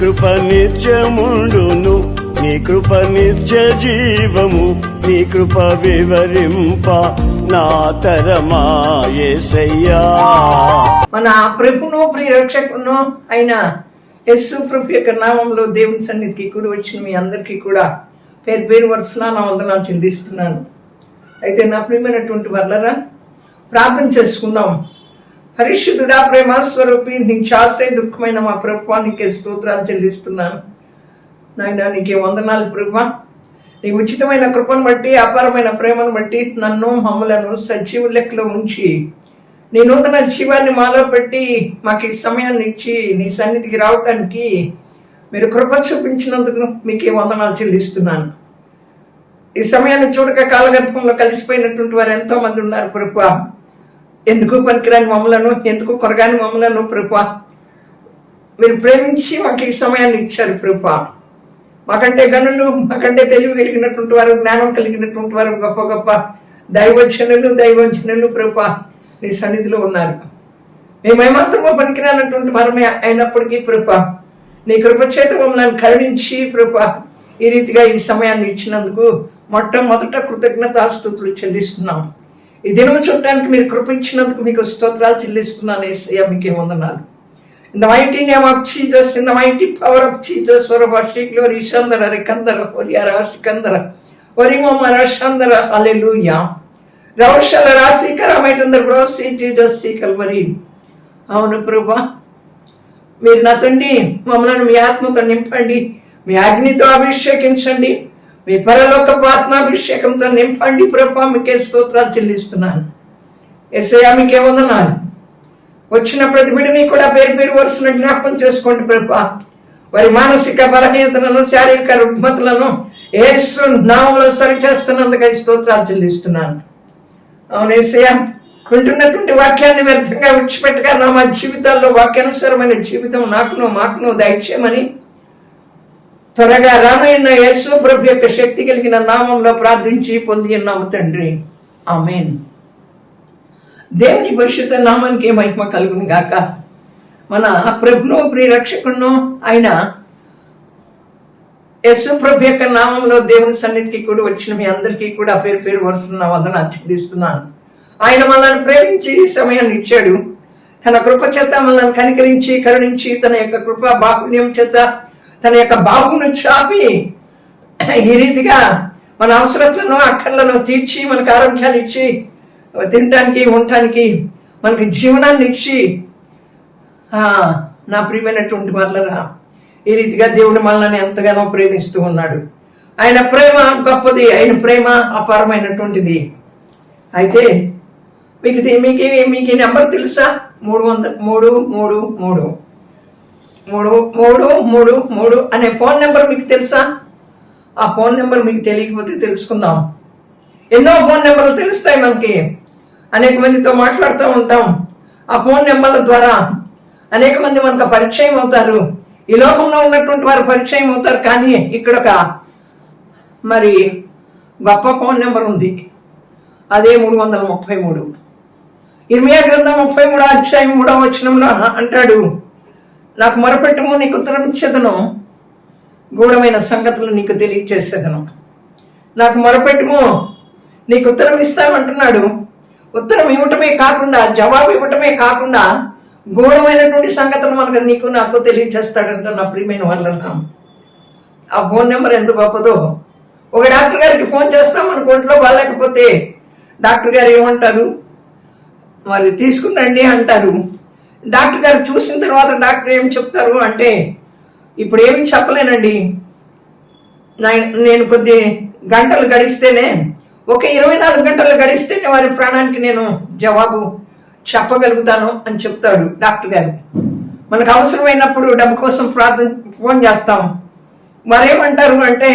కృప నిత్యముండును నీ కృప నిత్య జీవము నీ కృప వివరింప నా తరమా మన ప్రభును ప్రియరక్షకును అయిన యస్సు ప్రభు యొక్క నామంలో దేవుని సన్నిధికి కూడా వచ్చిన మీ అందరికీ కూడా పేరు పేరు వరుసన నా వందనాలు చెల్లిస్తున్నాను. అయితే నా ప్రియమైనటువంటి వల్లరా ప్రార్థన చేసుకుందాం. పరిశుద్ధుడా ప్రేమ స్వరూపి నీకు శాస్త్రీయ దుఃఖమైన మా ప్రభుత్వానికి స్తోత్రాలు చెల్లిస్తున్నాను. నాయన నీకే వందనాలు ప్రభా నీ ఉచితమైన కృపను బట్టి అపారమైన ప్రేమను బట్టి నన్ను మమ్మలను సజీవ లెక్కలో ఉంచి నీ నూతన జీవాన్ని మాలో పెట్టి మాకు ఈ సమయాన్ని ఇచ్చి నీ సన్నిధికి రావడానికి మీరు కృప చూపించినందుకు మీకే వందనాలు చెల్లిస్తున్నాను. ఈ సమయాన్ని చూడక కాలగర్భంలో కలిసిపోయినటువంటి వారు ఎంతో మంది ఉన్నారు ప్రభు ఎందుకు పనికిరాని మమ్మలను ఎందుకు కొరగాని మమ్మలను ప్రభు? మీరు ప్రేమించి మాకు ఈ సమయాన్ని ఇచ్చారు ప్రభు. మాకంటే గనులు మాకంటే తెలివి కలిగినటువంటి వారు జ్ఞానం కలిగినటువంటి వారు గొప్ప గొప్ప దైవజనులు దైవజనులు ప్రభు నీ సన్నిధిలో ఉన్నారు. మేమేమాత్రమో పనికిరానటువంటి వారమే అయినప్పటికీ ప్రభు నీ కృపచేత మమ్మల్ని కరుణించి ప్రభు ఈ రీతిగా ఈ సమయాన్ని ఇచ్చినందుకు మొట్టమొదట కృతజ్ఞతాస్తుతులు చెల్లిస్తున్నాం. ఈ దినము చూడటానికి మీరు కృపించినందుకు మీకు స్తోత్రాలు చెల్లిస్తున్నాను ఏసయ్య మీకు వందనాలు. In the mighty name of Jesus in mighty power of Jesus wor worship glory షందర రికందర హోరి రాశికందర వరి మమ్మ రషందర హలెలూయ రౌషల రాశీకరమైటందర బ్రోసి చీజస్ సీకల్ వరి అవును ప్రభా మీరు నా తండి మమ్మల్ని మీ ఆత్మతో నింపండి మీ అగ్నితో అభిషేకించండి. మీ పరలోక ఆత్మాభిషేకంతో నింపండి ప్రభా మీకే స్తోత్రాలు చెల్లిస్తున్నాను. ఎస్ఐయా మీకే వందనాలు. వచ్చిన ప్రతి బిడ్డని కూడా పేరు పేరు వరుసను జ్ఞాపకం చేసుకోండి ప్రభా. వారి మానసిక బలహీనతలను శారీరక రుగ్మతలను ఏసు నామంలో సరిచేస్తున్నందుకై స్తోత్రాలు చెల్లిస్తున్నాను. అవును ఏసయ్యా వింటున్నటువంటి వాక్యాన్ని వ్యర్థంగా విడిచిపెట్టగా నా మా జీవితాల్లో వాక్యానుసారమైన జీవితం నాకును మాకును దయచేయమని త్వరగా రానైన యేసు ప్రభు యొక్క శక్తి కలిగిన నామంలో ప్రార్థించి పొంది ఉన్నాము తండ్రి. ఆమెన్. దేవుని పరిశుద్ధ నామానికి మహిమ కలుగును గాక. మన ప్రభును ప్రియరక్షకును ఆయన యశు ప్రభు యొక్క నామంలో దేవుని సన్నిధికి కూడా వచ్చిన మీ అందరికీ కూడా పేరు పేరు వరుసన్న వందన చెల్లిస్తున్నాను. ఆయన మనల్ని ప్రేమించి సమయాన్ని ఇచ్చాడు. తన కృప చేత మనల్ని కనికరించి కరుణించి తన యొక్క కృప బాహుల్యం చేత తన యొక్క బాహును చాపి ఈ రీతిగా మన అవసరతలను అక్కర్లను తీర్చి మనకు ఆరోగ్యాలు ఇచ్చి తినటానికి ఉండటానికి మనకి జీవనాన్ని ఇచ్చి నా ప్రియమైనటువంటి వాళ్ళరా ఈ రీతిగా దేవుడు మనల్ని ఎంతగానో ప్రేమిస్తూ ఉన్నాడు. ఆయన ప్రేమ గొప్పది ఆయన ప్రేమ అపారమైనటువంటిది. అయితే మీకు మీకు మీకు ఈ నెంబర్ తెలుసా? మూడు వంద మూడు మూడు మూడు. మూడు మూడు మూడు మూడు అనే ఫోన్ నెంబర్ మీకు తెలుసా? ఆ ఫోన్ నెంబర్ మీకు తెలియకపోతే తెలుసుకుందాం. ఎన్నో ఫోన్ నెంబర్లు తెలుస్తాయి మనకి. అనేక మందితో మాట్లాడుతూ ఉంటాం. ఆ ఫోన్ నెంబర్ల ద్వారా అనేక మంది మనకు పరిచయం అవుతారు. ఈ లోకంలో ఉన్నటువంటి వారు పరిచయం అవుతారు. కానీ ఇక్కడ ఒక మరి గొప్ప ఫోన్ నెంబర్ ఉంది. అదే మూడు వందల ముప్పై మూడు. ఇర్మియా గ్రంథం ముప్పై మూడో అధ్యాయం మూడో వచనంలో అంటాడు నాకు మొరపెట్టము నీకు ఉత్తరం ఇచ్చేదను? గూఢమైన సంగతులు నీకు తెలియచేసేదను? నాకు మొరపెట్టము? నీకు ఉత్తరం ఇస్తానంటున్నాడు. ఉత్తరం ఇవ్వటమే కాకుండా జవాబు ఇవ్వటమే కాకుండా గూఢమైనటువంటి సంగతులు మనకు నీకు నాకు తెలియచేస్తాడంట నా ప్రియమైన వాళ్ళ ఆ ఫోన్ నెంబర్ ఎంత గొప్పదో ఒక డాక్టర్ గారికి ఫోన్ చేస్తాం మనకు ఒంట్లో బాగాలేకపోతే డాక్టర్ గారు ఏమంటారు? మరి తీసుకున్నండి అంటారు. డాక్టర్ గారు చూసిన తర్వాత డాక్టర్ ఏం చెప్తారు అంటే ఇప్పుడు ఏమి చెప్పలేనండి. నేను కొద్ది గంటలు గడిస్తేనే ఒక ఇరవై నాలుగు గంటలు గడిస్తేనే వారి ప్రాణానికి నేను జవాబు చెప్పగలుగుతాను అని చెప్తాడు డాక్టర్ గారు. మనకు అవసరమైనప్పుడు డబ్బు కోసం ప్రార్థన ఫోన్ చేస్తాం. మరేమంటారు అంటే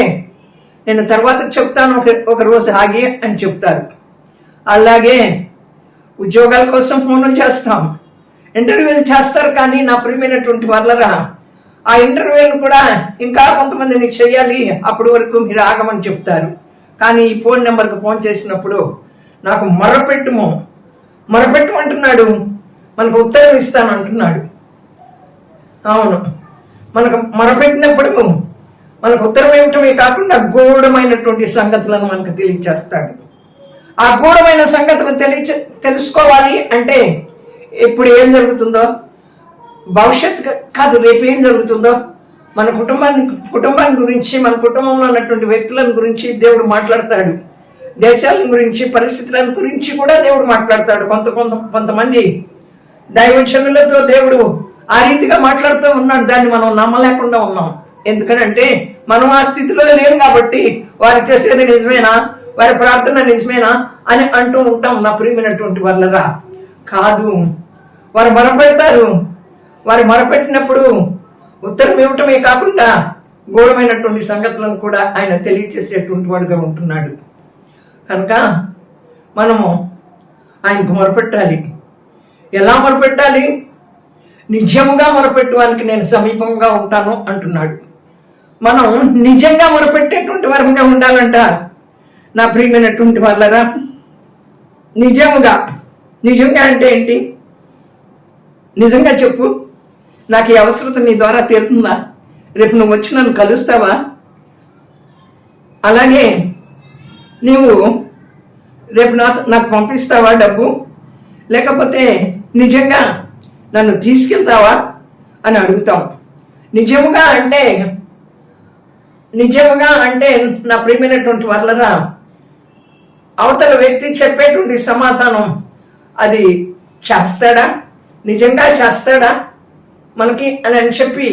నేను తర్వాత చెప్తాను ఒక ఒక రోజు ఆగి అని చెప్తారు. అలాగే ఉద్యోగాల కోసం ఫోన్లు చేస్తాం. ఇంటర్వ్యూలు చేస్తారు కానీ నా ప్రియమైనటువంటి వాళ్ళరా ఆ ఇంటర్వ్యూలను కూడా ఇంకా కొంతమందిని చేయాలి అప్పటి వరకు మీరు ఆగమని చెప్తారు. కానీ ఈ ఫోన్ నెంబర్కి ఫోన్ చేసినప్పుడు నాకు మొరపెట్టుము. మొరపెట్టమంటున్నాడు. మనకు ఉత్తరం ఇస్తాను అంటున్నాడు. అవును. మనకు మొరపెట్టినప్పుడు మనకు ఉత్తరం ఇవ్వటమే కాకుండా గూఢమైనటువంటి సంగతులను మనకు తెలియచేస్తాడు. ఆ గూఢమైన సంగతులు తెలియ తెలుసుకోవాలి అంటే ఇప్పుడు ఏం జరుగుతుందో? భవిష్యత్ కాదు రేపు ఏం జరుగుతుందో? మన కుటుంబాన్ని కుటుంబాన్ని గురించి మన కుటుంబంలో ఉన్నటువంటి వ్యక్తులను గురించి దేవుడు మాట్లాడతాడు. దేశాల గురించి పరిస్థితులను గురించి కూడా దేవుడు మాట్లాడతాడు కొంత కొంత కొంతమంది. దైవచనులతో దేవుడు ఆ రీతిగా మాట్లాడుతూ ఉన్నాడు. దాన్ని మనం నమ్మలేకుండా ఉన్నాం. ఎందుకనంటే మనం ఆ స్థితిలో లేం కాబట్టి వారు చేసేది నిజమేనా? వారి ప్రార్థన నిజమేనా? అని అంటూ ఉంటాం నా ప్రియమైనటువంటి వాళ్ళగా కాదు. వారు మొరపెడతారు. వారు మొరపెట్టినప్పుడు ఉత్తరం ఇవ్వటమే కాకుండా గూఢమైనటువంటి సంగతులను కూడా ఆయన తెలియచేసేటువంటి వాడుగా ఉంటున్నాడు. కనుక మనము ఆయనకు మొరపెట్టాలి. ఎలా మొరపెట్టాలి? నిజముగా మొరపెట్టువానికి నేను సమీపంగా ఉంటాను అంటున్నాడు. మనం నిజంగా మొరపెట్టేటువంటి వరంగా ఉండాలంట. నా ప్రియమైనటువంటి వాళ్ళరా నిజముగా నిజంగా అంటే ఏంటి? నిజంగా చెప్పు. నాకు ఈ అవసరత నీ ద్వారా తీరుతుందా? రేపు నువ్వు వచ్చి నన్ను కలుస్తావా? అలాగే నీవు రేపు నా నాకు పంపిస్తావా డబ్బు? లేకపోతే నిజంగా నన్ను తీసుకెళ్తావా అని అడుగుతాం. నిజముగా అంటే నిజముగా అంటే నా ప్రియమైనటువంటి వాళ్ళరా అవతల వ్యక్తి చెప్పేటువంటి సమాధానం అది చేస్తాడా? నిజంగా చేస్తాడా? మనకి అని అని చెప్పి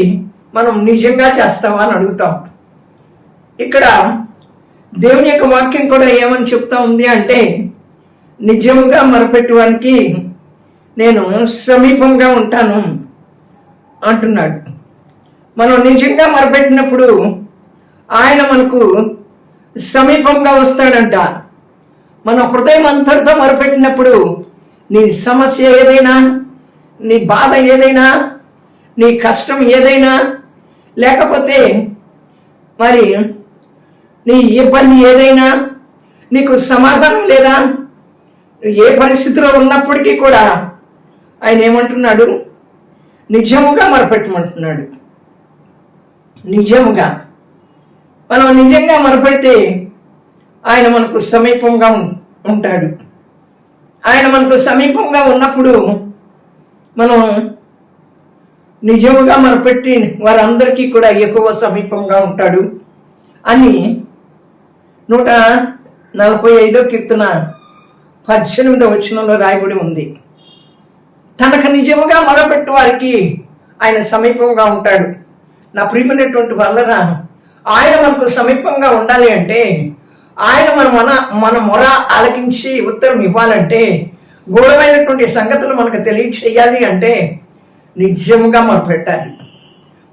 మనం నిజంగా చేస్తావా అని అడుగుతాం. ఇక్కడ దేవుని యొక్క వాక్యం కూడా ఏమని చెప్తా ఉంది అంటే నిజంగా మొరపెట్టువానికి నేను సమీపంగా ఉంటాను అంటున్నాడు. మనం నిజంగా మొరపెట్టినప్పుడు ఆయన మనకు సమీపంగా వస్తాడంట. మన హృదయం అంతటితో మొరపెట్టినప్పుడు నీ సమస్య ఏదైనా నీ బాధ ఏదైనా నీ కష్టం ఏదైనా లేకపోతే మరి నీ ఇబ్బంది ఏదైనా నీకు సమాధానం లేదా? ఏ పరిస్థితిలో ఉన్నప్పటికీ కూడా ఆయన ఏమంటున్నాడు? నిజముగా మరపెట్టమంటున్నాడు. నిజముగా. మనం నిజంగా మరపెడితే ఆయన మనకు సమీపంగా ఉంటాడు. ఆయన మనకు సమీపంగా ఉన్నప్పుడు మనం నిజముగా మన పెట్టి వారందరికీ కూడా ఎక్కువ సమీపంగా ఉంటాడు అని నూట నలభై ఐదో కీర్తన పద్దెనిమిదో వచనంలో రాయబడి ఉంది. తనకు నిజముగా మొరపెట్టు వారికి ఆయన సమీపంగా ఉంటాడు. నా ప్రియమైనటువంటి వల్లరా ఆయన మనకు సమీపంగా ఉండాలి అంటే ఆయన మన మన మన మొర ఆలకించి ఉత్తరం ఇవ్వాలంటే గూఢమైనటువంటి సంగతులు మనకు తెలియచేయాలి అంటే నిజముగా మనం పెట్టాలి.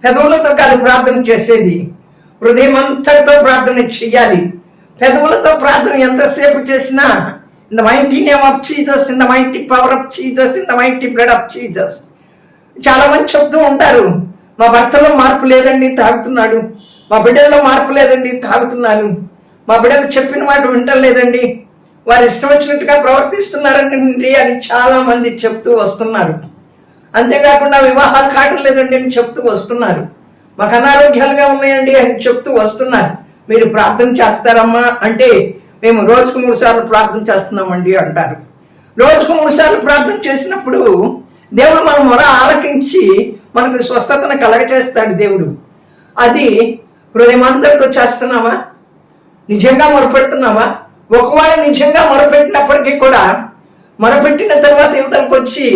పెదవులతో కాదు ప్రార్థన చేసేది. హృదయం అంతటితో ప్రార్థన చెయ్యాలి పెదవులతో ప్రార్థన ఎంతసేపు చేసినా in the mighty name of Jesus in the mighty power of Jesus in the mighty blood of Jesus చాలా మంది చెప్తూ ఉంటారు మా భర్తలో మార్పు లేదండి తాగుతున్నాడు. మా బిడ్డల్లో మార్పు లేదండి తాగుతున్నాను. మా బిడ్డలు చెప్పిన మాట వింటలేదండి. వారు ఇష్టం వచ్చినట్టుగా ప్రవర్తిస్తున్నారండి అని చాలా మంది చెప్తూ వస్తున్నారు. అంతేకాకుండా వివాహాలు కావటం లేదండి అని చెప్తూ వస్తున్నారు. మాకు అనారోగ్యాలుగా ఉన్నాయండి అని చెప్తూ వస్తున్నారు. మీరు ప్రార్థన చేస్తారమ్మా అంటే మేము రోజుకు మూడు సార్లు ప్రార్థన చేస్తున్నామండి అంటారు. రోజుకు మూడు సార్లు ప్రార్థన చేసినప్పుడు దేవుడు మన మొర ఆలకించి మనకు స్వస్థతను కలగచేస్తాడు దేవుడు. అది హృదయమంతటితో చేస్తున్నావా? నిజంగా మొరపెడుతున్నావా? ఒకవేళ నిజంగా మొరపెట్టినప్పటికీ కూడా మొరపెట్టిన తర్వాత యువతలకు వచ్చి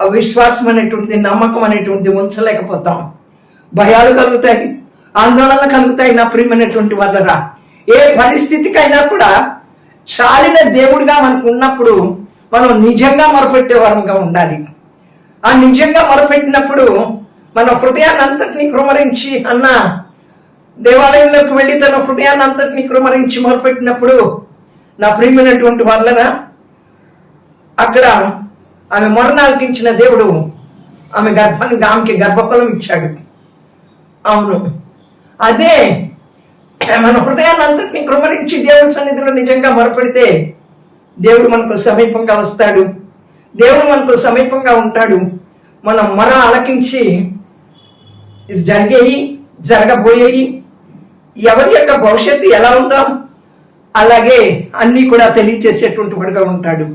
విశ్వాసం అనేటువంటిది నమ్మకం అనేటువంటిది ఉంచలేకపోతాం. భయాలు కలుగుతాయి ఆందోళన కలుగుతాయి నా ప్రియమైనటువంటి వాళ్ళరా ఏ పరిస్థితికైనా కూడా చాలిన దేవుడిగా మనకు ఉన్నప్పుడు మనం నిజంగా మొరపెట్టే వారంగా ఉండాలి. ఆ నిజంగా మొరపెట్టినప్పుడు మన హృదయాన్ని అంతటిని కృమరించి అన్న దేవాలయంలోకి వెళ్ళి తన హృదయాన్ని అంతటిని క్రమరించి మొరపెట్టినప్పుడు నా ప్రియమైనటువంటి వాళ్ళరా అక్కడ ఆమె మరణాలకించిన దేవుడు ఆమె గర్భానికి ఆమెకి గర్భఫలం ఇచ్చాడు. అవును. అదే మన హృదయాన్ని అంతటిని కృమరించి దేవుని సన్నిధిలో నిజంగా మొరపెడితే దేవుడు మనకు సమీపంగా వస్తాడు. దేవుడు మనకు సమీపంగా ఉంటాడు. మనం మొర ఆలకించి ఇది జరిగేవి జరగబోయేవి ఎవరి యొక్క భవిష్యత్తు ఎలా ఉందో అలాగే అన్నీ కూడా తెలియచేసేటువంటి వాడుగా ఉంటాడు.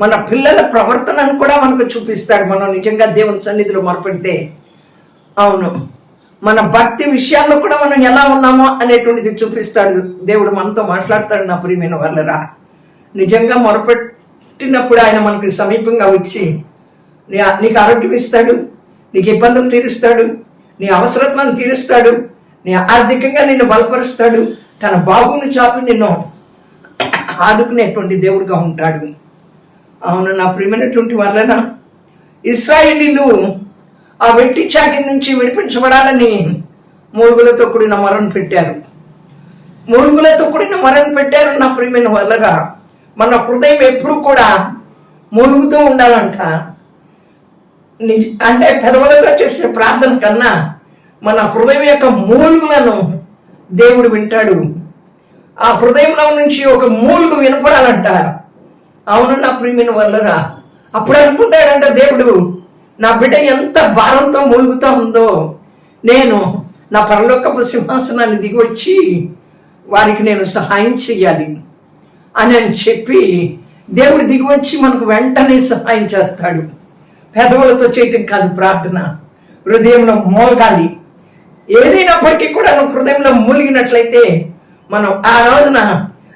మన పిల్లల ప్రవర్తనను కూడా మనకు చూపిస్తాడు. మనం నిజంగా దేవుని సన్నిధిలో మొరపెడితే. అవును. మన భక్తి విషయాల్లో కూడా మనం ఎలా ఉన్నామో అనేటువంటిది చూపిస్తాడు. దేవుడు మనతో మాట్లాడతాడు నా ప్రియమైన వాళ్ళరా నిజంగా మొరపెట్టినప్పుడు ఆయన మనకి సమీపంగా వచ్చి నీ నీకు ఆరోగ్యం ఇస్తాడు నీకు ఇబ్బందులు తీరుస్తాడు నీ అవసరతలను తీరుస్తాడు ఆర్థికంగా నిన్ను బలపరుస్తాడు. తన బాబును చాపి నిన్ను ఆదుకునేటువంటి దేవుడుగా ఉంటాడు. అవును నా ప్రియమైనటువంటి వలన ఇస్రాయిలీలు ఆ వెట్టి చాకి నుంచి విడిపించబడాలని మురుగులతో కూడిన మరణం పెట్టారు. మురుగులతో కూడిన మరణం పెట్టారు నా ప్రియమైన వల్లగా మన హృదయం ఎప్పుడు కూడా మురుగుతూ ఉండాలంట. అంటే పెదవులతో చేసే ప్రార్థన కన్నా మన హృదయం యొక్క మూలుగులను దేవుడు వింటాడు. ఆ హృదయంలో నుంచి ఒక మూలుగు వినపడాలంట. అవును నా ప్రియమైన వల్లరా అప్పుడు అనుకుంటాడంట దేవుడు నా బిడ్డ ఎంత భారంతో మూలుగుతా ఉందో. నేను నా పరలోకపు సింహాసనాన్ని దిగొచ్చి వారికి నేను సహాయం చెయ్యాలి అని అని చెప్పి దేవుడు దిగివచ్చి మనకు వెంటనే సహాయం చేస్తాడు. పెదవులతో చేయటం కాదు ప్రార్థన హృదయంలో మోగాలి. ఏదైనప్పటికీ కూడా నువ్వు హృదయంలో మూలిగినట్లయితే మనం ఆ రోజున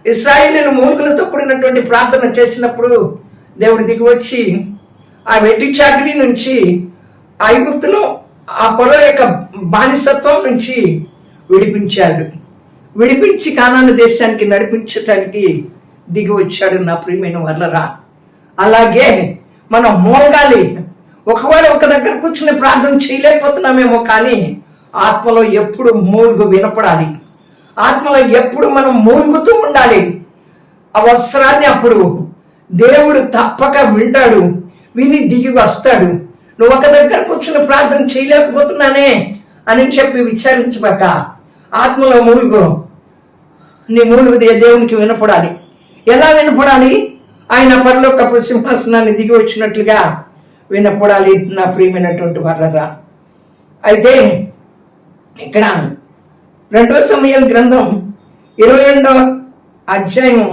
ఇస్రాయిలీలు మూలుగులతో కూడినటువంటి ప్రార్థన చేసినప్పుడు దేవుడు దిగి వచ్చి ఆ వెట్టి చాకరీ నుంచి ఐగుప్తులో ఆ పొర యొక్క బానిసత్వం నుంచి విడిపించాడు. విడిపించి కానాను దేశానికి నడిపించటానికి దిగి వచ్చాడు నా ప్రియమైన వల్లరా అలాగే మనం మోగాలి. ఒకవేళ ఒక దగ్గర కూర్చుని ప్రార్థన చేయలేకపోతున్నామేమో కానీ ఆత్మలో ఎప్పుడు మూలుగు వినపడాలి. ఆత్మలో ఎప్పుడు మనం మూలుగుతూ ఉండాలి. అవసరాన్ని అప్పుడు దేవుడు తప్పక వింటాడు. విని దిగి వస్తాడు. నువ్వు ఒక దగ్గర కూర్చుని ప్రార్థన చేయలేకపోతున్నానే అని చెప్పి విచారించబాక ఆత్మలో మూలుగు. నీ మూలుగు దేవునికి వినపడాలి. ఎలా వినపడాలి? ఆయన పరలోకపు సింహాసనాన్ని దిగి వచ్చినట్లుగా వినపడాలి నా ప్రియమైనటువంటి వర్రరా అయితే ఇక్కడ రెండో సమయం గ్రంథం ఇరవై రెండో అధ్యాయం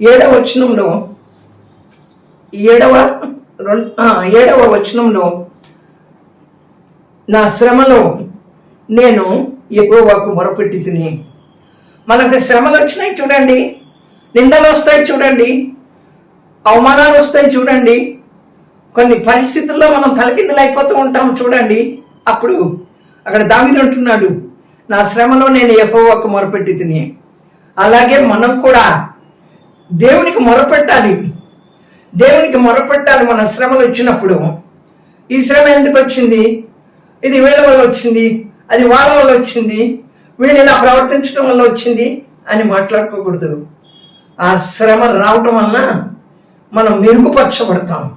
ఏడవ వచనంలో ఏడవ ఏడవ వచనంలో నా శ్రమలో నేను ఎక్కువకు మొరపెట్టి తిని మనకు శ్రమలు వచ్చినాయి చూడండి నిందలు వస్తాయి చూడండి అవమానాలు వస్తాయి చూడండి కొన్ని పరిస్థితుల్లో మనం తలకిందులు అయిపోతూ ఉంటాం చూడండి అప్పుడు అక్కడ దావిది అంటున్నాడు నా శ్రమలో నేను ఎక్కువకు మొరపెట్టి తిని. అలాగే మనం కూడా దేవునికి మొరపెట్టాలి. దేవునికి మొరపెట్టాలి మన శ్రమలు వచ్చినప్పుడు. ఈ శ్రమ ఎందుకు వచ్చింది? ఇది వీళ్ళ వల్ల వచ్చింది అది వాళ్ళ వల్ల వచ్చింది వీళ్ళు ఇలా ప్రవర్తించడం వల్ల వచ్చింది అని మాట్లాడుకోకూడదు. ఆ శ్రమ రావటం వలన మనం మెరుగుపరచబడతాం.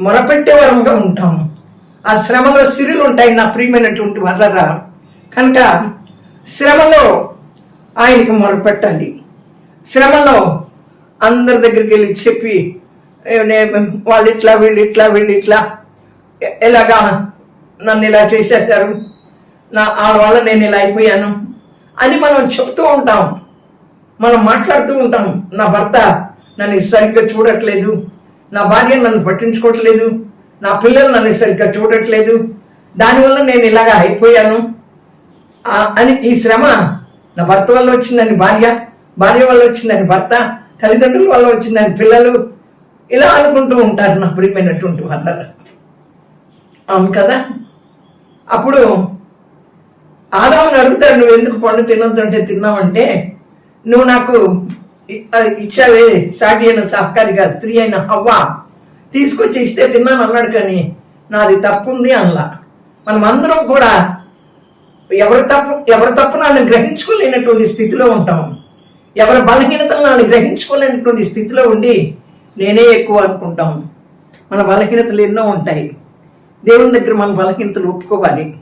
మొరపెట్టే వరంగా ఆ శ్రమలో సిరులు ఉంటాయి నా ప్రియమైనటువంటి వల్లరా కనుక శ్రమలో ఆయనకి మొరపెట్టాలి శ్రమలో అందరి దగ్గరికి వెళ్ళి చెప్పి వాళ్ళు ఇట్లా వీళ్ళు ఇట్లా వీళ్ళు ఇట్లా ఎలాగా నన్ను ఇలా చేసేసారు నా వాళ్ళ నేను ఇలా అయిపోయాను అని మనం చెప్తూ ఉంటాం. మనం మాట్లాడుతూ ఉంటాం. నా భర్త నన్ను సరిగ్గా చూడట్లేదు. నా భార్య నన్ను పట్టించుకోవట్లేదు. నా పిల్లలు నన్ను సరిగ్గా చూడట్లేదు. దానివల్ల నేను ఇలాగా అయిపోయాను. అని ఈ శ్రమ నా భర్త వల్ల వచ్చిందని భార్య భార్య వల్ల వచ్చిందని భర్త తల్లిదండ్రుల వల్ల వచ్చిందని పిల్లలు ఇలా అనుకుంటూ ఉంటారు నా ప్రియమైనటువంటి వాళ్ళ అవును కదా? అప్పుడు ఆదాముని అడుగుతాడు నువ్వు ఎందుకు పండు తినొద్దంటే తిన్నావంటే నువ్వు నాకు అది ఇచ్చావే సాటి అయిన సహకారిగా స్త్రీ అయిన హవ్వ తీసుకొచ్చి ఇస్తే తిన్నాను అన్నాడు కానీ నాది తప్పు ఉంది అనలా. మనం అందరం కూడా ఎవరి తప్పు ఎవరి తప్పు నన్ను గ్రహించుకోలేనటువంటి స్థితిలో ఉంటాం. ఎవరి బలహీనతలు నన్ను గ్రహించుకోలేనటువంటి స్థితిలో ఉండి నేనే ఎక్కువ అనుకుంటాం. మన బలహీనతలు ఎన్నో ఉంటాయి. దేవుని దగ్గర మన బలహీనతలు ఒప్పుకోవాలి.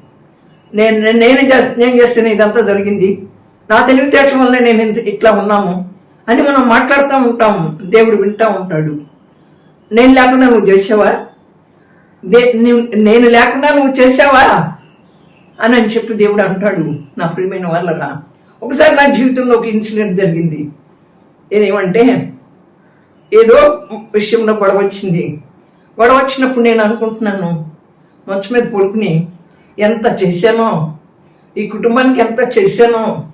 నేను నేను- నేను చేస్త నేను చేస్తేనే ఇదంతా జరిగింది. నా తెలివితేటం వల్ల నేను ఇంత ఇట్లా ఉన్నాము అని మనం మాట్లాడుతూ ఉంటాం. దేవుడు వింటూ ఉంటాడు. నేను లేకుండా నువ్వు చేసావా? దే- నేను లేకుండా నువ్వు చేసావా? అని అని చెప్పి దేవుడు అంటాడు నా ప్రియమైన వాళ్ళరా. ఒకసారి నా జీవితంలో ఒక ఇన్సిడెంట్ జరిగింది. ఏదేమంటే ఏదో విషయంలో గొడవ వచ్చింది. గొడవ వచ్చినప్పుడు నేను అనుకుంటున్నాను మంచం మీద పడుకుని ఎంత చేశానో ఈ కుటుంబానికి ఎంత చేశానో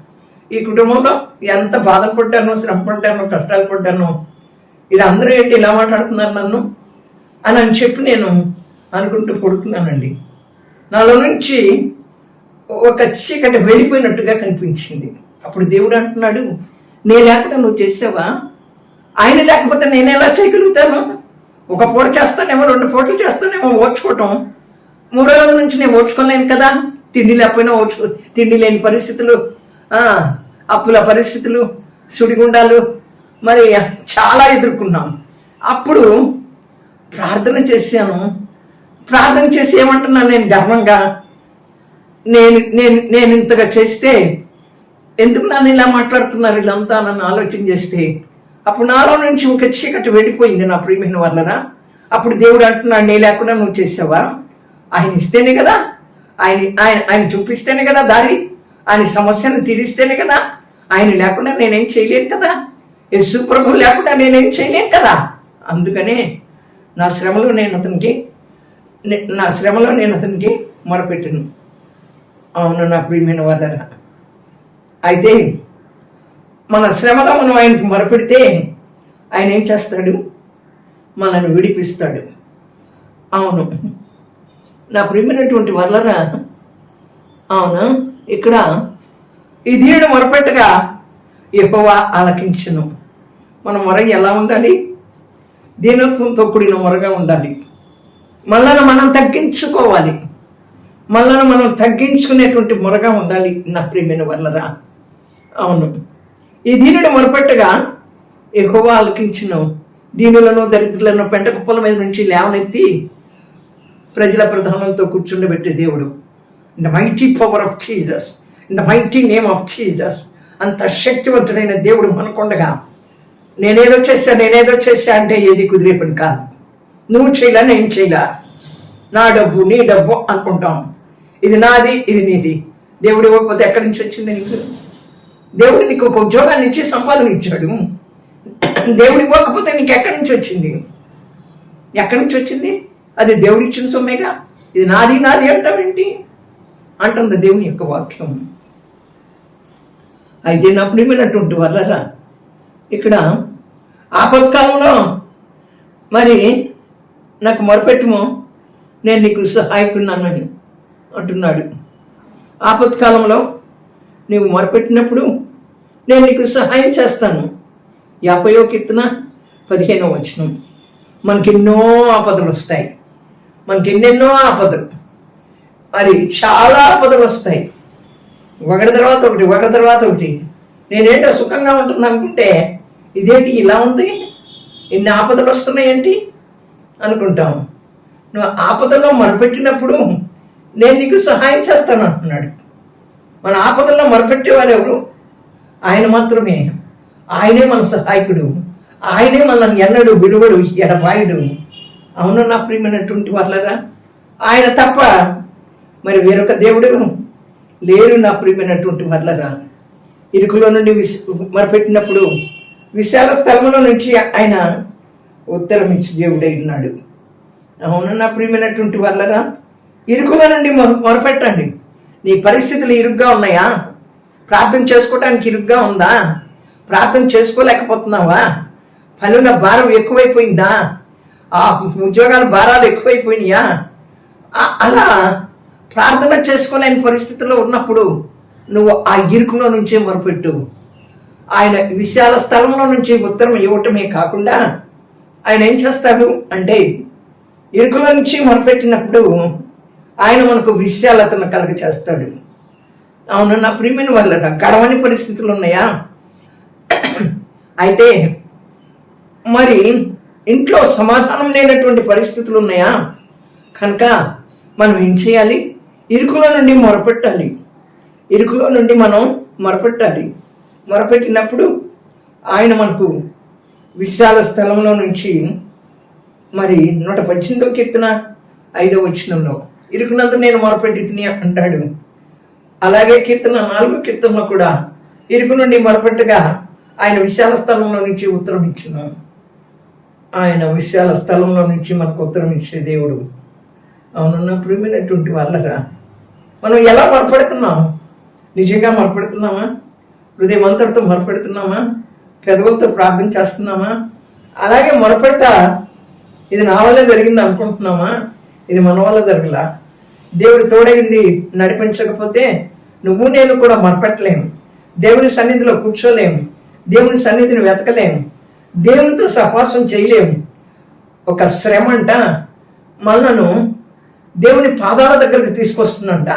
ఈ కుటుంబంలో ఎంత బాధపడ్డానో శ్రమ పడ్డానో కష్టాలు పడ్డానో ఇది అందరూ ఏంటి ఇలా మాట్లాడుతున్నారు నన్ను? అని అని చెప్పి నేను అనుకుంటూ పడుకున్నానండి. నాలో నుంచి ఒక చీకటి వెళ్ళిపోయినట్టుగా కనిపించింది. అప్పుడు దేవుడు అంటున్నాడు నే లేకుండా నువ్వు చేసావా? ఆయన లేకపోతే నేను ఎలా చేయగలుగుతాను? ఒక పూట చేస్తానేమో రెండు పూటలు చేస్తానేమో ఓడ్చుకోవటం మూడో రోజుల నుంచి నేను ఓడ్చుకోలేను కదా. తిండి లేకపోయినా ఓడ్చుకో తిండి లేని పరిస్థితులు అప్పుల పరిస్థితులు సుడిగుండాలు మరి చాలా ఎదుర్కొన్నాం. అప్పుడు ప్రార్థన చేశాను. ప్రార్థన చేసి ఏమంటున్నాను నేను గర్వంగా? నేను నేను నేను ఇంతగా చేస్తే ఎందుకు నన్ను ఇలా మాట్లాడుతున్నారు వీళ్ళంతా నన్ను ఆలోచన చేస్తే? అప్పుడు నాలో నుంచి ఒక చీకటి వెళ్ళిపోయింది నా ప్రియమైన వాళ్ళరా అప్పుడు దేవుడు అంటున్నాడు నే లేకుండా నువ్వు చేసావా? ఆయన ఇస్తేనే కదా. ఆయన ఆయన ఆయన చూపిస్తేనే కదా దారి. ఆయన సమస్యను తీరిస్తేనే కదా. ఆయన లేకుండా నేనేం చేయలేను కదా. యశు ప్రభు లేకుండా నేనేం చేయలేను కదా? అందుకనే నా శ్రమలో నేను అతనికి నా శ్రమలో నేను అతనికి మొరపెట్టను. అవును నా ప్రియమైన వాళ్ళరా అయితే మన శ్రమలో మనం ఆయనకు మొరపెడితే ఆయన ఏం చేస్తాడు? మనల్ని విడిపిస్తాడు. అవును. నా ప్రియమైనటువంటి వల్లరా అవును? ఇక్కడ ఈ దీనుడు మొరపెట్టగా ఎక్కువ ఆలకించను. మన మొర ఎలా ఉండాలి? దీనత్వంతో కూడిన మొరగా ఉండాలి. మనల్ని మనం తగ్గించుకోవాలి. మనల్ని మనం తగ్గించుకునేటువంటి మొరగా ఉండాలి నా ప్రేమైన వల్లరా అవును. ఈ దీనుడు మొరపెట్టగా ఎక్కువ ఆలకించిన దీనులను దరిద్రులను పెంట కుప్పల మీద నుంచి లేవనెత్తి ప్రజల ప్రధానంతో కూర్చుండబెట్టే దేవుడు. In the mighty power of Jesus in the mighty name of Jesus అంత శక్తివంతుడైన దేవుడు మనకుండగా నేనేదో చేశా నేనేదో చేశా అంటే ఏది కుదిరే పని కాదు. నువ్వు చేయలా నేను చేయలా. నా డబ్బు నీ డబ్బు అనుకుంటాం. ఇది నాది ఇది నీది. దేవుడు ఇవ్వకపోతే ఎక్కడి నుంచి వచ్చింది నీకు? దేవుడు నీకు ఒక ఉద్యోగాన్ని ఇచ్చి సంపాదన ఇచ్చాడు. దేవుడు ఇవ్వకపోతే నీకు ఎక్కడి నుంచి వచ్చింది? ఎక్కడి నుంచి వచ్చింది? అది దేవుడు ఇచ్చిన సొమ్మేగా? ఇది నాది నాది అంటామేంటి అంటుంది దేవుని యొక్క వాక్యం. అయితే నా ప్రియమైనటువంటి వల్లరా ఇక్కడ ఆపత్కాలంలో మరి నాకు మొరపెట్టుమో నేను నీకు సహాయకున్నానని అంటున్నాడు. ఆపత్కాలంలో నీవు మొరపెట్టినప్పుడు నేను నీకు సహాయం చేస్తాను. యాభయో కీర్తన పదిహేనో వచనం. మనకెన్నో ఆపదలు వస్తాయి. మనకి ఎన్నెన్నో ఆపదలు. మరి చాలా ఆపదలు వస్తాయి. ఒకటి తర్వాత ఒకటి ఒకటి తర్వాత ఒకటి. నేనేంటో సుఖంగా ఉంటుంది అనుకుంటే ఇదేంటి ఇలా ఉంది? ఇన్ని ఆపదలు వస్తున్నాయేంటి? అనుకుంటాం. నువ్వు ఆపదలో మొరపెట్టినప్పుడు నేను నీకు సహాయం చేస్తాను అంటున్నాడు. మన ఆపదల్లో మొరపెట్టేవాడు ఎవరు? ఆయన మాత్రమే. ఆయనే మన సహాయకుడు. ఆయనే మనల్ని ఎన్నడు విడువడు ఎడబాయుడు. అవును నా ప్రియమైనటువంటి వాళ్ళరా ఆయన తప్ప మరి వేరొక దేవుడు లేరు నా ప్రియమైనటువంటి వాళ్ళరా ఇరుకులో నుండి విస్ మరపెట్టినప్పుడు విశాల స్థలంలో నుంచి ఆయన ఉత్తరం ఇచ్చి దేవుడై ఉన్నాడు. అవును నా ప్రియమైనటువంటి వాళ్ళరా? ఇరుకుల నుండి మొరపెట్టండి. నీ పరిస్థితులు ఇరుగ్గా ఉన్నాయా? ప్రార్థన చేసుకోవడానికి ఇరుగ్గా ఉందా? ప్రార్థన చేసుకోలేకపోతున్నావా? పనుల భారం ఎక్కువైపోయిందా? ఆ ఉద్యోగాల భారాలు ఎక్కువైపోయినాయా? అలా ప్రార్థన చేసుకోలేని పరిస్థితుల్లో ఉన్నప్పుడు నువ్వు ఆ ఇరుకులో నుంచే మొరపెట్టు. ఆయన విశాల స్థలంలో నుంచి ఉత్తరం ఇవ్వటమే కాకుండా ఆయన ఏం చేస్తాడు అంటే ఇరుకుల నుంచి మొరపెట్టినప్పుడు ఆయన మనకు విశాలతను కలగ చేస్తాడు అవును నా ప్రియమైన వాళ్ళ గడవని పరిస్థితులు ఉన్నాయా? అయితే మరి ఇంట్లో సమాధానం లేనటువంటి పరిస్థితులు ఉన్నాయా? కనుక మనం ఏం చేయాలి? ఇరుకులో నుండి మొరపెట్టాలి. ఇరుకులో నుండి మనం మొరపెట్టాలి. మొరపెట్టినప్పుడు ఆయన మనకు విశాల స్థలంలో నుంచి మరి నూట పద్దెనిమిదో కీర్తన ఐదో వచనంలో ఇరుకునంత నేను మొరపెట్టి తిని అంటాడు. అలాగే కీర్తన నాలుగు కీర్తనలో కూడా ఇరుకు నుండి మొరపెట్టగా ఆయన విశాల స్థలంలో నుంచి ఉత్తరం ఇచ్చిన. ఆయన విశాల స్థలంలో నుంచి మనకు ఉత్తరం ఇచ్చే దేవుడు. అవునన్న ప్రియమైనటువంటి వాళ్ళరా? మనం ఎలా మొరపెడుతున్నాం? నిజంగా మొరపెడుతున్నామా? హృదయం అంతటితో మొరపెడుతున్నామా? పెదవులతో ప్రార్థన చేస్తున్నామా? అలాగే మొరపెడతా ఇది నా వల్లే జరిగింది అనుకుంటున్నామా? ఇది మన వల్ల జరగలా. దేవుడు తోడైంది నడిపించకపోతే నువ్వు నేను కూడా మొరపెట్టలేము. దేవుని సన్నిధిలో కూర్చోలేము. దేవుని సన్నిధిని వెతకలేము. దేవునితో సహవాసం చేయలేము. ఒక శ్రమ అంట. మనను దేవుని పాదాల దగ్గరికి తీసుకొస్తుందంట.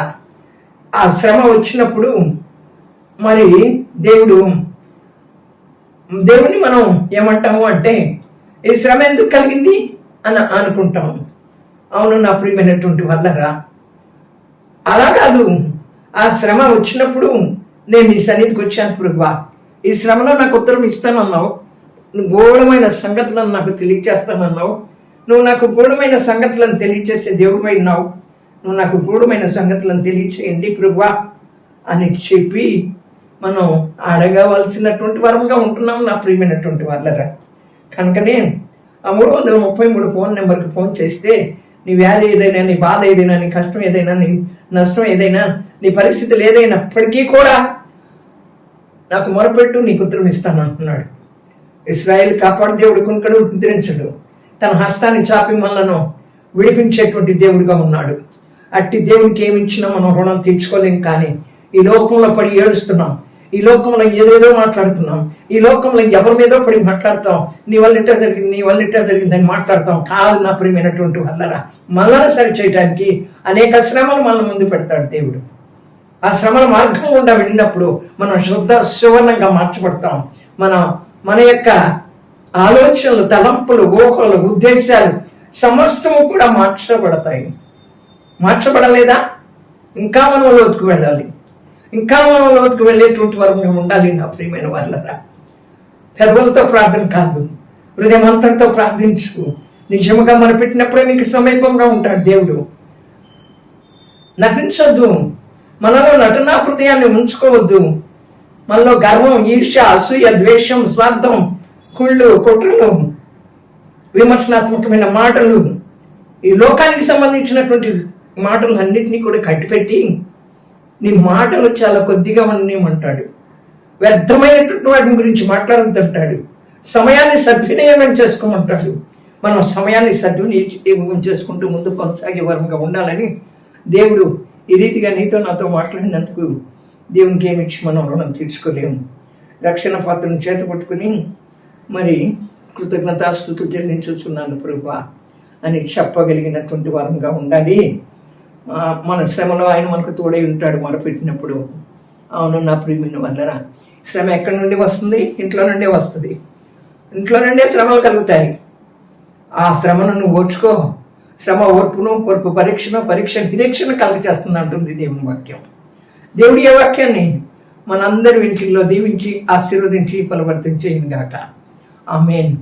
ఆ శ్రమ వచ్చినప్పుడు మరి దేవుడు. దేవుడిని మనం ఏమంటాము అంటే ఈ శ్రమ ఎందుకు కలిగింది? అని అనుకుంటాము అవును నా ప్రియమైనటువంటి వల్లరా అలా కాదు. ఆ శ్రమ వచ్చినప్పుడు నేను నీ సన్నిధికి వచ్చాను ప్రభువా. ఈ శ్రమలో నాకు ఉత్తరం ఇస్తానన్నావు. నువ్వు గూఢమైన సంగతులను నాకు తెలియచేస్తానన్నావు నువ్వు నాకు గూఢమైన సంగతులను తెలియచేసే దేవుడు అయినావు నువ్వు నాకు గూఢమైన సంగతులను తెలియచేయండి ప్రభువా అని చెప్పి మనం అడగవలసినటువంటి వరంగా ఉంటున్నాం నా ప్రియమైనటువంటి వాళ్ళరా కనుకనే ఆ మూడు వందల ముప్పై మూడు ఫోన్ నెంబర్కి ఫోన్ చేస్తే నీ వ్యాధి ఏదైనా నీ బాధ ఏదైనా నీ కష్టం ఏదైనా నీ నష్టం ఏదైనా నీ పరిస్థితులు ఏదైనప్పటికీ కూడా నాకు మొరపెట్టు నీకు ఉత్తరం ఇస్తాను అంటున్నాడు. ఇస్రాయేల్ కాపాడు దేవుడు కొనుకడు నిద్రించడు తన హస్తాన్ని చాపి మనలను విడిపించేటువంటి దేవుడిగా ఉన్నాడు. అట్టి దేవునికి ఏమి ఇచ్చినా మనం రుణం తీర్చుకోలేం కానీ ఈ లోకంలో పడి ఏడుస్తున్నాం. ఈ లోకంలో ఏదేదో మాట్లాడుతున్నాం. ఈ లోకంలో ఎవరి మీదో పడి మాట్లాడతాం. నీ వల్ల ఇట్టా జరిగింది నీ వల్ల ఇట్టా జరిగిందని మాట్లాడతాం. కాదు నా ప్రియమైనటువంటి వల్లరా మనల్ని సరి చేయడానికి అనేక శ్రమలు మన ముందు పెడతాడు దేవుడు. ఆ శ్రమల మార్గం గుండా వెళ్ళినప్పుడు మనం శుద్ధ సువర్ణంగా మార్చబడతాం. మన మన యొక్క ఆలోచనలు తలంపులు ఊహలు ఉద్దేశాలు సమస్తము కూడా మార్చబడతాయి. మార్చబడలేదా? ఇంకా మనం లోతుకు వెళ్ళాలి. ఇంకా మనం లోతుకు వెళ్ళేటువంటి వరకు ఉండాలి నా ప్రియమైన వాళ్ళరా. పెదవులతో ప్రార్థన కాదు హృదయం అంతటితో ప్రార్థించు. నిజముగా మనం పెట్టినప్పుడే నీకు సమీపంగా ఉంటాడు దేవుడు. నటించొద్దు. మనలో నటనా హృదయాన్ని ఉంచుకోవద్దు. మనలో గర్వం ఈర్ష్య అసూయ ద్వేషం స్వార్థం కుళ్ళు కుట్రలు విమర్శనాత్మకమైన మాటలు ఈ లోకానికి సంబంధించినటువంటి మాటలు అన్నింటినీ కూడా కట్టిపెట్టి నీ మాటలు చాలా కొద్దిగా ఉండేమంటాడు వ్యర్థమైనటువంటి వాటిని గురించి మాట్లాడుతుంటాడు సమయాన్ని సద్వినియోగం చేసుకోమంటాడు. మనం సమయాన్ని సద్వినియోగం చేసుకుంటూ ముందు కొనసాగే వరంగా ఉండాలని దేవుడు ఈ రీతిగా నీతో నాతో మాట్లాడినందుకు దేవునికి ఏమి ఇచ్చి మనం రుణం తీర్చుకోలేము. రక్షణ పాత్రను చేత పట్టుకుని మరి కృతజ్ఞతాస్థుతులు చెల్లించుచున్నాను ప్రభా. అని చెప్పగలిగినటువంటి వరంగా ఉండాలి. మన శ్రమలో ఆయన మనకు తోడై ఉంటాడు మొరపెట్టినప్పుడు అవును నా ప్రియమైన వల్లరా శ్రమ ఎక్కడి నుండి వస్తుంది? ఇంట్లో నుండే వస్తుంది. ఇంట్లో నుండే శ్రమలు కలుగుతాయి. ఆ శ్రమను నువ్వు ఓర్చుకో. శ్రమ ఓర్పును ఓర్పు పరీక్షను పరీక్ష నిరీక్షణ కలుగచేస్తుంది అంటుంది దేవుని వాక్యం. దేవుడి ఏ వాక్యాన్ని మనందరి ఇంటిలో దీవించి ఆశీర్వదించి ఫలవర్తించేయను గాక. ఆమెన్.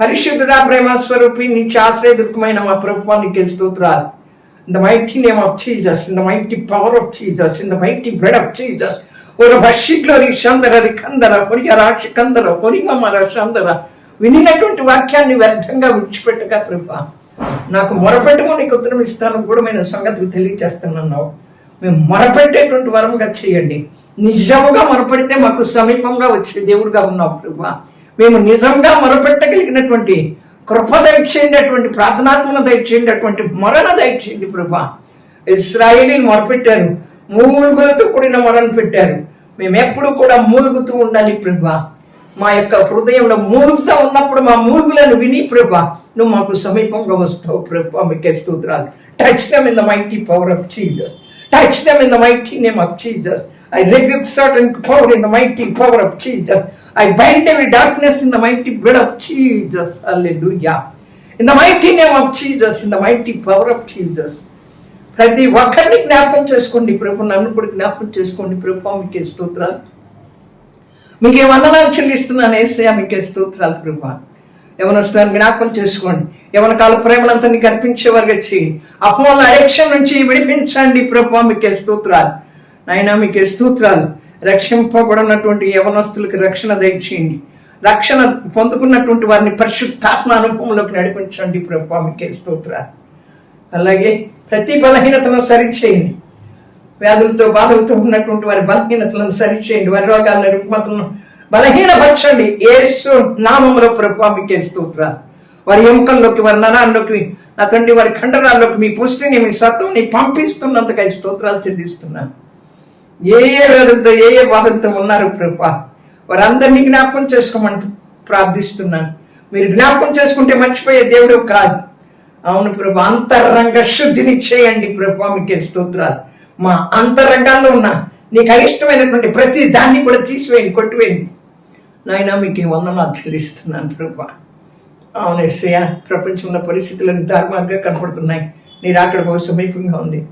పరిశుద్ధుడా ప్రేమ స్వరూపి నీ ఆశ్రయదుర్గమైన మా ప్రభుత్వానికి స్తోత్రాలు. In the mighty name of Jesus, in the mighty power of Jesus, in the mighty blood of Jesus. ஒரு భషిగ్లోరి షందర రికందర హొరియ కందర హొరిమమర షందర వినినటువంటి వాక్యాన్ని వ్యర్థంగా విడిచిపెట్టగా ప్రభా నాకు మొరపెట్టము నీకు ఉత్తరం ఇస్తాను గూఢమైన సంగతులు తెలియచేస్తానన్నావు మేము మొరపెట్టేటువంటి వరంగా చేయండి. నిజముగా మొరపెడితే మాకు సమీపంగా వచ్చే దేవుడుగా ఉన్నావు ప్రభా మేము నిజంగా మొరపెట్టగలిగినటువంటి కృప దయచేయండి అటువంటి ప్రార్థనాత్మను దయచేయండి అటువంటి మరణ దయచేయండి ప్రభా. ఇస్రాయిలీ మొరపెట్టారు. మూలుగులతో కూడిన మొరను పెట్టారు. మేమెప్పుడు కూడా మూలుగుతూ ఉండాలి ప్రభా. మా యొక్క హృదయంలో మూలుగుతూ ఉన్నప్పుడు మా మూలుగులను విని ప్రభా నువ్వు మాకు సమీపంగా వస్తావు ప్రభా మీకే స్తోత్రాలు. Touch them in the mighty power of Jesus touch them in the mighty name of Jesus I rebuke certain power in the mighty power of Jesus. I bind every darkness in the mighty blood of Jesus. Hallelujah. In the mighty name of Jesus, in the mighty power of Jesus. ప్రతి ఒక్కరిని జ్ఞాపకం చేసుకోండి ప్రభు. నన్ను కూడా జ్ఞాపకం చేసుకోండి ప్రభు. మీకే స్తోత్రాలు. మీకే వందనాలు చెల్లిస్తున్నాను. ఏసయ్య మీకే స్తోత్రాలు ప్రభు. యవనస్తులను జ్ఞాపకం చేసుకోండి. యవన కాల ప్రేమలంతా నీకు అర్పించే వచ్చి చేయండి అపోల నుంచి విడిపించండి ప్రభు. మీకే స్తోత్రాలు. నాయన మీకు స్తోత్రాలు. రక్షింపబడినటువంటి యవనస్తులకు రక్షణ దయచేయండి. రక్షణ పొందుకున్నటువంటి వారిని పరిశుద్ధాత్మ అనుభవంలోకి నడిపించండి ప్రభా మీకే అలాగే ప్రతి బలహీనతను సరిచేయండి. వ్యాధులతో బాధలతో ఉన్నటువంటి వారి బలహీనతలను సరిచేయండి. వారి రోగాలను రుగ్మతలను బలహీనపరచండి. ఏసు నామంలో ప్రభావ మీకే వారి ఎముకల్లోకి వారి నరాల్లోకి నా తండ్రి వారి కండరాల్లోకి మీ పుష్టిని మీ సత్తుని పంపిస్తున్నందుకై స్తోత్రాలు చెల్లిస్తున్నాను. ఏ ఏ వేదలతో ఏ ఏ బాధలతో ఉన్నారు ప్రభా? వారందరినీ జ్ఞాపకం చేసుకోమని ప్రార్థిస్తున్నాను. మీరు జ్ఞాపకం చేసుకుంటే మర్చిపోయే దేవుడు కాదు. అవును ప్రభు అంతరంగ శుద్ధిని చేయండి ప్రభా మీకే స్తోత్రాలు. మా అంతరంగాల్లో ఉన్న నీకు అయిష్టమైనటువంటి ప్రతి దాన్ని కూడా తీసివేయండి కొట్టివేయండి. నాయన మీకు ఈ వందనాలు చెల్లిస్తున్నాను ప్రభా. అవును ఎస్సయ్య ప్రపంచంలో పరిస్థితులను దారుమార్గా కనపడుతున్నాయి. నీ రాకడ బహు సమీపంగా ఉంది.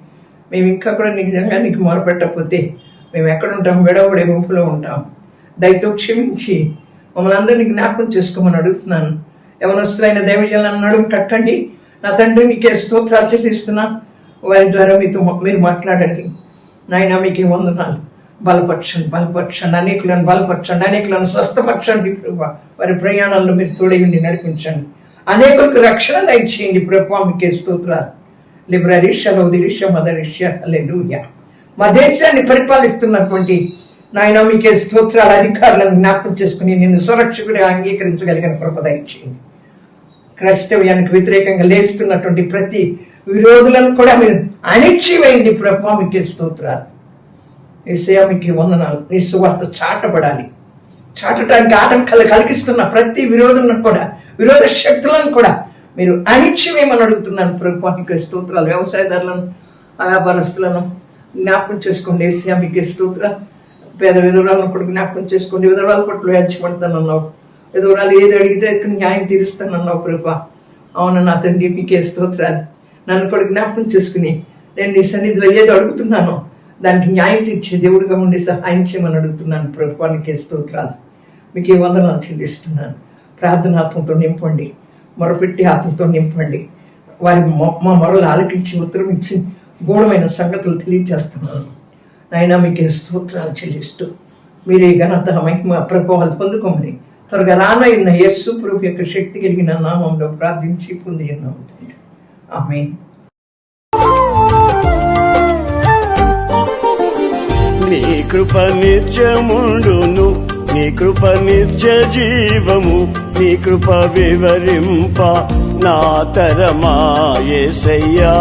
మేము ఇంకా కూడా నిజంగా నీకు మొరపెట్టకపోతే మేము ఎక్కడ ఉంటాం? విడవడే గుంపులో ఉంటాం. దయతో క్షమించి మమ్మల్ని అందరినీ జ్ఞాపకం చేసుకోమని అడుగుతున్నాను. యవనస్తులైన దైవజనాలను నడుము కట్టండి. నా తండ్రి నీకే స్తోత్రాలు చెల్లిస్తున్నా. వారి ద్వారా మీతో మీరు మాట్లాడండి. నాయన మీకే వందనాలు. బలపరచండి బలపరచండి. అనేకులను బలపరచండి. అనేకులను స్వస్థపరచండి ప్రభా వారి ప్రయాణంలో మీరు తోడేయండి నడిపించండి. అనేకులకు రక్షణ దయచేయండి. ప్రభా మీకే స్తోత్రాలు. లిబ్రరీష లౌదిరిష మదరీష అల్లెలూయ మా దేశాన్ని పరిపాలిస్తున్నటువంటి నాయన మీకే స్తోత్రాల అధికారులను జ్ఞాపకం చేసుకుని నిన్ను సురక్షకుడిగా అంగీకరించగలిగిన కృప క్రైస్తవ్యానికి వ్యతిరేకంగా లేస్తున్నటువంటి ప్రతి విరోధులను కూడా మీరు అణిచివేయండి ప్రభా మీకే స్తోత్రాలు. ఏసయ్య మీకు వందనాలు. నీ సువార్త చాటబడాలి. చాటడానికి ఆటంకాలు కలిగిస్తున్న ప్రతి విరోధులను కూడా విరోధ శక్తులను కూడా మీరు అణిచివేయమని అడుగుతున్నాను ప్రభుత్వానికి స్తోత్రాలు వ్యవసాయదారులను వ్యాపారస్తులను జ్ఞాపకం చేసుకోండి. ఏసయ్య మీకు స్తోత్ర. పేద విధవరాలను కూడా జ్ఞాపకం చేసుకోండి. విధవరాలు పట్ల వ్యాధ్యపడతానన్నావు విధవరాలు ఏది అడిగితే ఇక్కడ న్యాయం తీరుస్తానన్నావు ప్రభా. అవును నా తండ్రి మీకే స్తోత్రాలు. నన్ను కూడా జ్ఞాపకం చేసుకుని నేను నీ సన్నిధిలో ఏదో అడుగుతున్నానో దానికి న్యాయం తీర్చే దేవుడిగా ఉండి సహాయం చేయమని అడుగుతున్నాను ప్రభుత్వానికి స్తోత్రాలు. మీకు ఏ వందనాలు చెల్లిస్తున్నాను. ప్రార్థనాత్మతో నింపండి. మొరపెట్టి ఆత్మతో నింపండి. వారి మా మొరలు ఆలకించి ఉత్తరం ఇచ్చి గూఢమైన సంగతులు తెలియజేస్తున్నాను నాయన మీకు స్తోత్రాలు చెల్లిస్తూ మీరే ఘనత మహిమ ప్రభావాలు పొందుకోమని త్వరగా రానయ్యున్న యస్సు ప్రభు యొక్క శక్తి కలిగిన నామంలో ప్రార్థించి పొంది ఉన్నాము తండ్రి. ఆమె నీ కృప నిత్యముండును. నీ కృప నిత్య జీవము నీ కృప వివరింప నా తరమా యేసయ్యా.